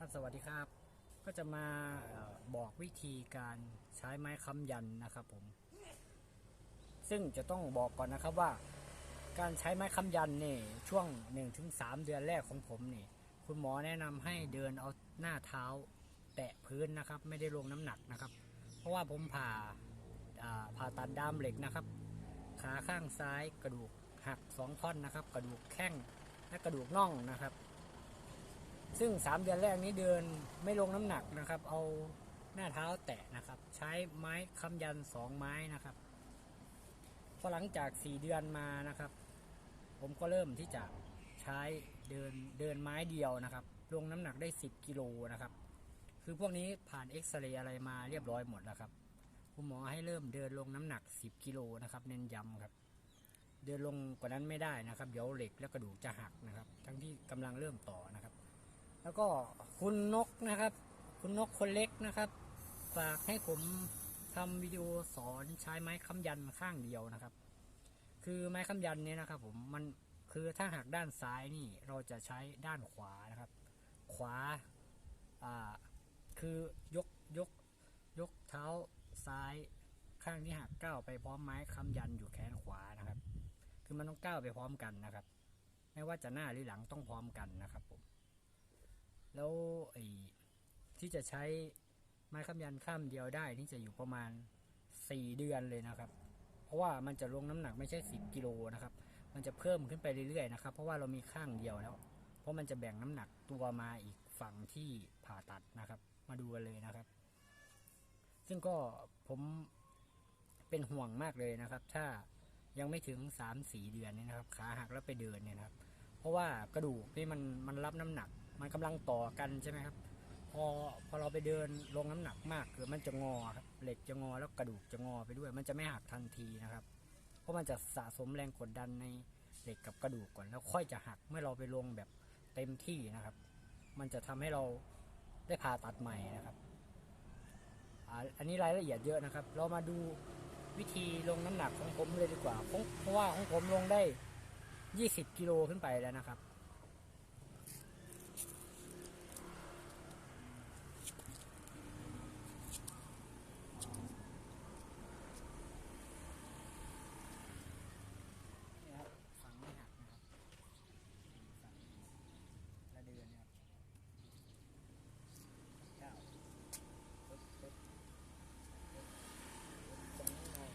ครับสวัสดีครับ ก็จะมาออบอกวิธีการใช้ไม้ค้ำยันนะครับผม ซึ่งจะต้องบอกก่อนนะครับว่า การใช้ไม้ค้ำยันเนี่ยช่วง 1-3 เดือนแรกของผมเนี่ยคุณหมอแนะนำให้เดินเอาหน้าเท้า แตะพื้นนะครับ ไม่ได้ลงน้ำหนักนะครับ เพราะว่าผมผ่าอ่าผ่าตัดดามเหล็กนะครับ ขาข้างซ้ายกระดูกหักสองท่อนนะครับ กระดูกแข้งและกระดูกน่องนะครับ ซึ่ง 3 เดือนแรกนี้เดินไม่ลงน้ำหนักนะครับ เอาหน้าเท้าแตะนะครับ ใช้ไม้ค้ำยันสองไม้นะครับพอหลังจาก 4 เดือนมานะครับ ผมก็เริ่มที่จะใช้เดินเดินไม้เดียวนะครับ ลงน้ำหนักได้ 10 กิโลนะครับ คือพวกนี้ผ่านเอ็กซเรย์อะไรมาเรียบร้อยหมดแล้วครับคุณหมอให้เริ่มเดินลงน้ำหนัก 10 กิโลนะครับ เน้นย้ำครับ เดินลงกว่านั้นไม่ได้นะครับ เดี๋ยวเหล็กและกระดูกจะหักนะครับ ทั้งที่กำลังเริ่มต่อนะครับ แล้วก็คุณนกนะครับ คุณนกคนเล็กนะครับ ฝากให้ผมทำวิดีโอสอนใช้ไม้ค้ำยันข้างเดียวนะครับ คือไม้ค้ำยันเนี่ยนะครับ ผมมันคือถ้าหักด้านซ้ายนี่เราจะใช้ด้านขวานะครับ ขวาอ่าคือยกยกยกเท้าซ้ายข้างที่หักก้าวไปพร้อมไม้ค้ำยันอยู่แขนขวานะครับ คือมันต้องก้าวไปพร้อมกันนะครับ ไม่ว่าจะหน้าหรือหลังต้องพร้อมกันนะครับผม แล้วไอ้ที่จะใช้ไม้ค้ำยันข้ามเดียวได้นี่จะอยู่ประมาณ 4 เดือนเลยนะครับ เพราะว่ามันจะลงน้ำหนักไม่ใช่ 10 กิโลนะครับ มันจะเพิ่มขึ้นไปเรื่อยๆนะครับ เพราะว่าเรามีข้างเดียวแล้ว เพราะมันจะแบ่งน้ำหนักตัวมาอีกฝั่งที่ผ่าตัดนะครับ มาดูกันเลยนะครับ ซึ่งก็ผมเป็นห่วงมากเลยนะครับ ถ้ายังไม่ถึง 3-4 เดือนนี่นะครับ ขาหักแล้วไปเดินเนี่ยนะครับ เพราะว่ากระดูกนี่มันมันรับน้ำหนัก มันกำลังต่อกันใช่ไหมครับ พอพอเราไปเดินลงน้ำหนักมากคือมันจะงอครับเหล็กจะงอแล้วกระดูกจะงอไปด้วย มันจะไม่หักทันทีนะครับ เพราะมันจะสะสมแรงกดดันในเหล็กกับกระดูกก่อนแล้วค่อยจะหักเมื่อเราไปลงแบบเต็มที่นะครับ มันจะทำให้เราได้ผ่าตัดใหม่นะครับอันนี้รายละเอียดเยอะนะครับ เรามาดูวิธีลงน้ำหนักของผมเลยดีกว่าเพราะเพราะว่าของผมลงได้ 20 กิโลขึ้นไปแล้วนะครับ นี่ครับฝังไม่หักนะครับฝังระเดือนนะครับเก้าปึ๊บปึ๊บปึ๊บปึ๊บตรงนี้หน่อย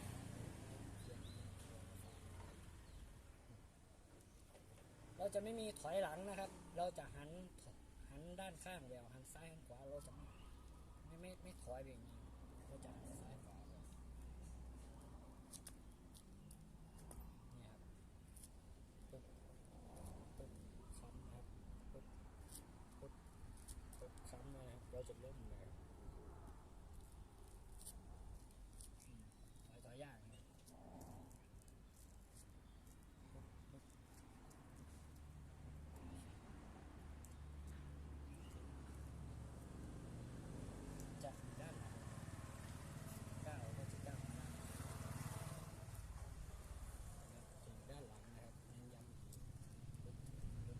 เรา จะไม่มีถอยหลังนะครับ เราจะหันหันด้านข้างแววหันซ้ายหันขวาเราจะไม่ไม่ไม่ไม่ถอยแบบนี้เราจะหันซ้ายขวาแบบนี่ครับ ปึ๊บปึ๊บค้ำนะครับปึ๊บปึ๊บปึ๊บค้ำนะครับเราจะเริ่มเลยครับอืมถอยถอยยากนะครับปึ๊บปึ๊บจะอยู่ด้านหลังก้าวก็จะก้าวมาด้านหลังนะครับจะอยู่ด้านหลังนะครับเน้นย้ำอีกทีปึ๊บปึ๊บ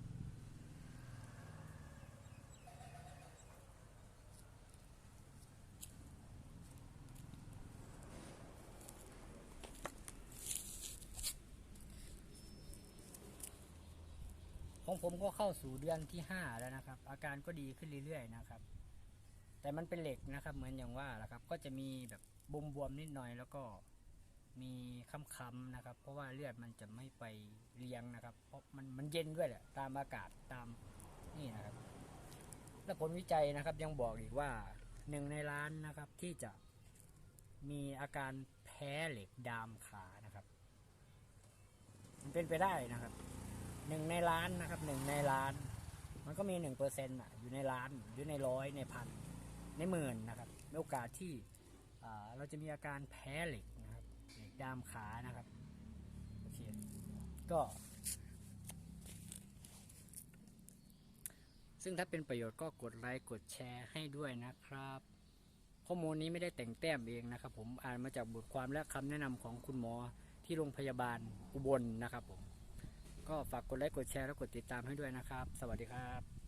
ของผมก็เข้าสู่เดือนที่ห้าแล้วนะครับ อาการก็ดีขึ้นเรื่อยๆนะครับ แต่มันเป็นเหล็กนะครับ เหมือนอย่างว่าแหละครับ ก็จะมีแบบบวมๆนิดหน่อยแล้วก็มีค้ำๆนะครับ เพราะว่าเลือดมันจะไม่ไปเลี้ยงนะครับ เพราะมันมันเย็นด้วยแหละตามอากาศตามนี่นะครับ และผลวิจัยนะครับยังบอกอีกว่าหนึ่งในล้านนะครับที่จะมีอาการแพ้เหล็กดามขานะครับ มันเป็นไปได้นะครับ หนึ่งในล้านนะครับหนึ่งในล้าน มันก็มีหนึ่งเปอร์เซ็นต์อะอยู่ในล้านอยู่ในร้อยในพันในหมื่นนะครับมีโอกาสที่เราจะมีอาการแพ้เหล็กนะครับเหล็กดามขานะครับโอเคก็ ซึ่งถ้าเป็นประโยชน์ก็กดไลค์กดแชร์ให้ด้วยนะครับข้อมูลนี้ไม่ได้แต่งแต้มเองนะครับ ผมอ่านมาจากบทความและคำแนะนำของคุณหมอที่โรงพยาบาลอุบลนะครับผม ก็ฝากกดไลค์กดแชร์และกดติดตามให้ด้วยนะครับ สวัสดีครับ